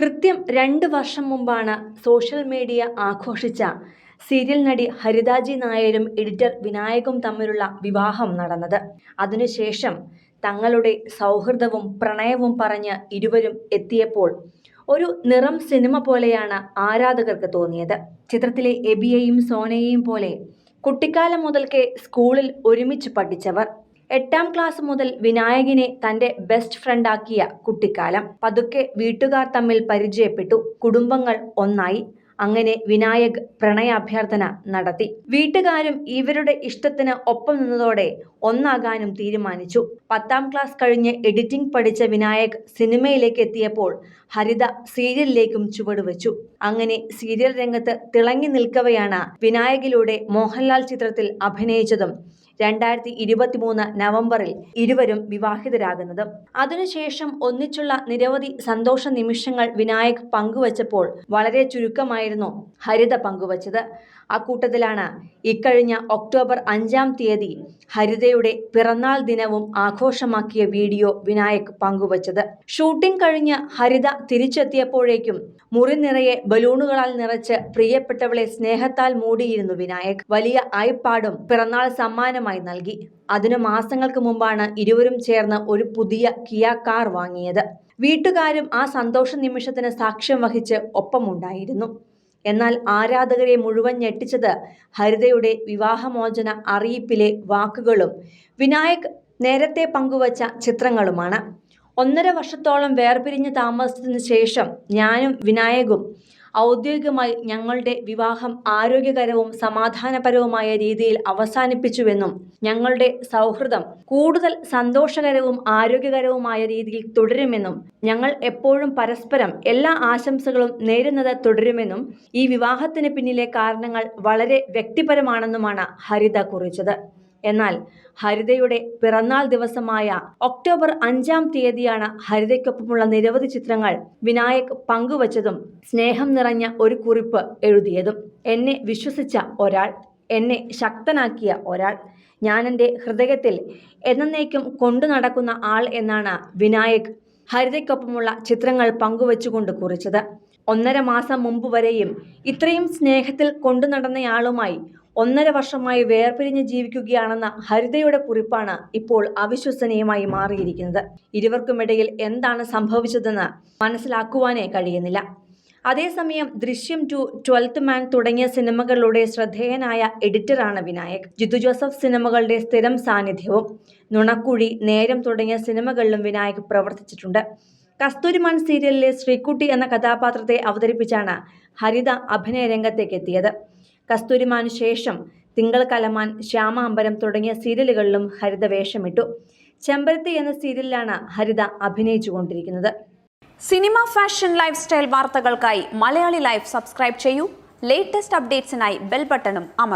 കൃത്യം രണ്ട് വർഷം മുമ്പാണ് സോഷ്യൽ മീഡിയ ആഘോഷിച്ച സീരിയൽ നടി ഹരിതാജി നായരും എഡിറ്റർ വിനായകും തമ്മിലുള്ള വിവാഹം നടന്നത്. അതിനുശേഷം തങ്ങളുടെ സൗഹൃദവും പ്രണയവും പറഞ്ഞ് ഇരുവരും എത്തിയപ്പോൾ ഒരു നിറം സിനിമ പോലെയാണ് ആരാധകർക്ക് തോന്നിയത്. ചിത്രത്തിലെ എബിയെയും സോനയെയും പോലെ കുട്ടിക്കാലം മുതൽക്കേ സ്കൂളിൽ ഒരുമിച്ച് പഠിച്ചവർ. എട്ടാം ക്ലാസ് മുതൽ വിനായകിനെ തന്റെ ബെസ്റ്റ് ഫ്രണ്ടാക്കിയ കുട്ടിക്കാലം പതുക്കെ വീട്ടുകാർ തമ്മിൽ പരിചയപ്പെട്ടു. കുടുംബങ്ങൾ ഒന്നായി. അങ്ങനെ വിനായക് പ്രണയാഭ്യർത്ഥന നടത്തി. വീട്ടുകാരും ഇവരുടെ ഇഷ്ടത്തിന് ഒപ്പം നിന്നതോടെ ഒന്നാകാനും തീരുമാനിച്ചു. പത്താം ക്ലാസ് കഴിഞ്ഞ് എഡിറ്റിംഗ് പഠിച്ച വിനായക് സിനിമയിലേക്ക് എത്തിയപ്പോൾ ഹരിത സീരിയലിലേക്കും ചുവടുവെച്ചു അങ്ങനെ സീരിയൽ രംഗത്ത് തിളങ്ങി നിൽക്കവെയാണ് വിനായകിലൂടെ മോഹൻലാൽ ചിത്രത്തിൽ അഭിനയിച്ചതും രണ്ടായിരത്തി ഇരുപത്തിമൂന്ന് നവംബറിൽ ഇരുവരും വിവാഹിതരാകുന്നത്. അതിനുശേഷം ഒന്നിച്ചുള്ള നിരവധി സന്തോഷ നിമിഷങ്ങൾ വിനായക് പങ്കുവച്ചപ്പോൾ വളരെ ചുരുക്കമായിരുന്നു ഹരിത പങ്കുവച്ചത്. അക്കൂട്ടത്തിലാണ് ഇക്കഴിഞ്ഞ ഒക്ടോബർ അഞ്ചാം തീയതി ഹരിതയുടെ പിറന്നാൾ ദിനവും ആഘോഷമാക്കിയ വീഡിയോ വിനായക് പങ്കുവച്ചത്. ഷൂട്ടിംഗ് കഴിഞ്ഞ് ഹരിത തിരിച്ചെത്തിയപ്പോഴേക്കും മുറി നിറയെ ബലൂണുകളാൽ നിറച്ച് പ്രിയപ്പെട്ടവളെ സ്നേഹത്താൽ മൂടിയിരുന്നു വിനായക്. വലിയ ഐപാഡും പിറന്നാൾ സമ്മാനമായി നൽകി. അതിനു മാസങ്ങൾക്ക് മുമ്പാണ് ഇരുവരും ചേർന്ന് ഒരു പുതിയ കിയ കാർ വാങ്ങിയത്. വീട്ടുകാരും ആ സന്തോഷ നിമിഷത്തിന് സാക്ഷ്യം വഹിച്ച് ഒപ്പമുണ്ടായിരുന്നു. എന്നാൽ ആരാധകരെ മുഴുവൻ ഞെട്ടിച്ചത് ഹരിതയുടെ വിവാഹമോചന അറിയിപ്പിലെ വാക്കുകളും വിനായക് നേരത്തെ പങ്കുവച്ച ചിത്രങ്ങളുമാണ്. ഒന്നര വർഷത്തോളം വേർപിരിഞ്ഞ് താമസത്തിന് ശേഷം ഞാനും വിനായകും ഔദ്യോഗികമായി ഞങ്ങളുടെ വിവാഹം ആരോഗ്യകരവും സമാധാനപരവുമായ രീതിയിൽ അവസാനിപ്പിച്ചുവെന്നും ഞങ്ങളുടെ സൗഹൃദം കൂടുതൽ സന്തോഷകരവും ആരോഗ്യകരവുമായ രീതിയിൽ തുടരുമെന്നും ഞങ്ങൾ എപ്പോഴും പരസ്പരം എല്ലാ ആശംസകളും നേരുന്നത് തുടരുമെന്നും ഈ വിവാഹത്തിന് പിന്നിലെ കാരണങ്ങൾ വളരെ വ്യക്തിപരമാണെന്നുമാണ് ഹരിത കുറിച്ചത്. എന്നാൽ ഹരിതയുടെ പിറന്നാൾ ദിവസമായ ഒക്ടോബർ അഞ്ചാം തീയതിയാണ് ഹരിതയ്ക്കൊപ്പമുള്ള നിരവധി ചിത്രങ്ങൾ വിനായക് പങ്കുവച്ചതും സ്നേഹം നിറഞ്ഞ ഒരു കുറിപ്പ് എഴുതിയതും. എന്നെ വിശ്വസിച്ച ഒരാൾ എന്നെ ശക്തനാക്കിയ ഒരാൾ ഞാൻ എന്റെ ഹൃദയത്തിൽ എന്നേക്കും കൊണ്ടു നടക്കുന്ന ആൾ എന്നാണ് വിനായക് ഹരിതയ്ക്കൊപ്പമുള്ള ചിത്രങ്ങൾ പങ്കുവച്ചുകൊണ്ട് കുറിച്ചത്. ഒന്നര മാസം മുമ്പ് വരെയും ഇത്രയും സ്നേഹത്തിൽ കൊണ്ടു നടന്നയാളുമായി ഒന്നര വർഷമായി വേർപിരിഞ്ഞ് ജീവിക്കുകയാണെന്ന ഹരിതയുടെ കുറിപ്പാണ് ഇപ്പോൾ അവിശ്വസനീയമായി മാറിയിരിക്കുന്നത്. ഇരുവർക്കുമിടയിൽ എന്താണ് സംഭവിച്ചതെന്ന് മനസ്സിലാക്കുവാനേ കഴിയുന്നില്ല. അതേസമയം ദൃശ്യം ടു ട്വൽത്ത് മാൻ തുടങ്ങിയ സിനിമകളിലൂടെ ശ്രദ്ധേയനായ എഡിറ്ററാണ് വിനായക്. ജിത്തു ജോസഫ് സിനിമകളുടെ സ്ഥിരം സാന്നിധ്യവും നുണക്കുഴി നേരം തുടങ്ങിയ സിനിമകളിലും വിനായക് പ്രവർത്തിച്ചിട്ടുണ്ട്. കസ്തൂരിമാൻ സീരിയലിലെ ശ്രീക്കുട്ടി എന്ന കഥാപാത്രത്തെ അവതരിപ്പിച്ചാണ് ഹരിത അഭിനയ രംഗത്തേക്ക് എത്തിയത്. കസ്തൂരിമാനു ശേഷം തിങ്കൾ കലമാൻ ശ്യാമാംബരം തുടങ്ങിയ സീരിയലുകളിലും ഹരിത വേഷമിട്ടു. ചെമ്പരത്തി എന്ന സീരിയലിലാണ് ഹരിത അഭിനയിച്ചുകൊണ്ടിരിക്കുന്നത്. സിനിമ ഫാഷൻ ലൈഫ് സ്റ്റൈൽ വാർത്തകൾക്കായി മലയാളി ലൈഫ് സബ്സ്ക്രൈബ് ചെയ്യൂ. ലേറ്റസ്റ്റ് അപ്ഡേറ്റ്സിനായി ബെൽ ബട്ടണും അമർ